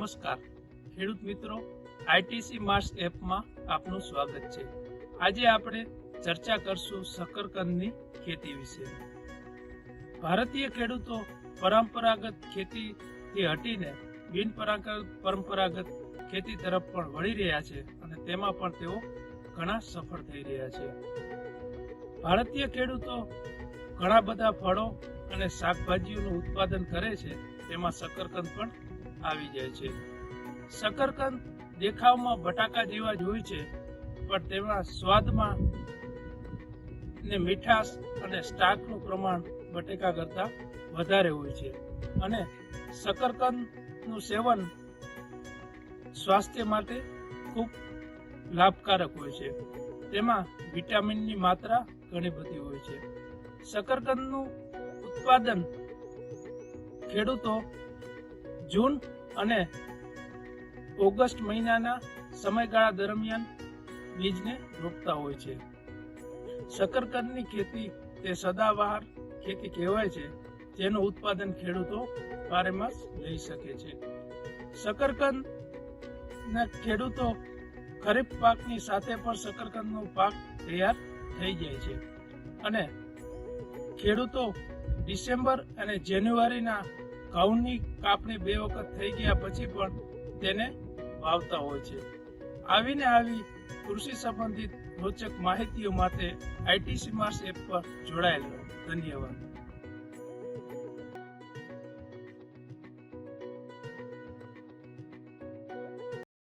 નમસ્કાર. ખેડૂત મિત્રો, આઈટીસી માર્સ એપમાં આપનું સ્વાગત છે. આજે આપણે ચર્ચા કરશું શકરકંદની ખેતી વિશે. ભારતીય ખેડૂતો પરંપરાગત ખેતીથી હટીને બિનપરાગત પરંપરાગત ખેતી તરફ પણ વળી રહ્યા છે અને તેમાં પણ તેઓ ઘણા સફળ થઈ રહ્યા છે. ભારતીય ખેડૂતો ઘણા બધા ફળો અને શાકભાજીઓનું ઉત્પાદન કરે છે. તેમાં શકરકંદ પણ આવી જાય છે. શકરકંદ દેખાવમાં બટાકા જેવા જ હોય છે, પણ તેમાં સ્વાદમાં ને મીઠાશ અને સ્ટાકનું પ્રમાણ બટેકા કરતાં વધારે હોય છે. અને શકરકંદનું સેવન સ્વાસ્થ્ય માટે ખૂબ લાભકારક હોય છે. તેમાં વિટામિનની માત્રા ઘણી બધી હોય છે. શકરકંદનું ઉત્પાદન ખેડૂતો જૂન અને ઓગસ્ટ મહિનાના સમયગાળા દરમિયાન બીજને રોપતા હોય છે. શકરકંદની ખેતી તે સદાબહાર ખેતી કહેવાય છે, જેનું ઉત્પાદન ખેડૂતો બારેમાસ લઈ શકે છે. શકરકંદ ખેડૂતો ખરીફ પાકની સાથે પણ શકરકંદનો પાક તૈયાર થઈ જાય છે અને ખેડૂતો ડિસેમ્બર અને જાન્યુઆરીના ઘઉંની કાપણી બે વખત થઈ ગયા પછી પણ તેને વાવતા હોય છે. આવીને આવી કૃષિ સંબંધિત રોચક માહિતીઓ માટે આઈટીસી માર્સ એપ પર જોડાયેલ ધન્યવાદ.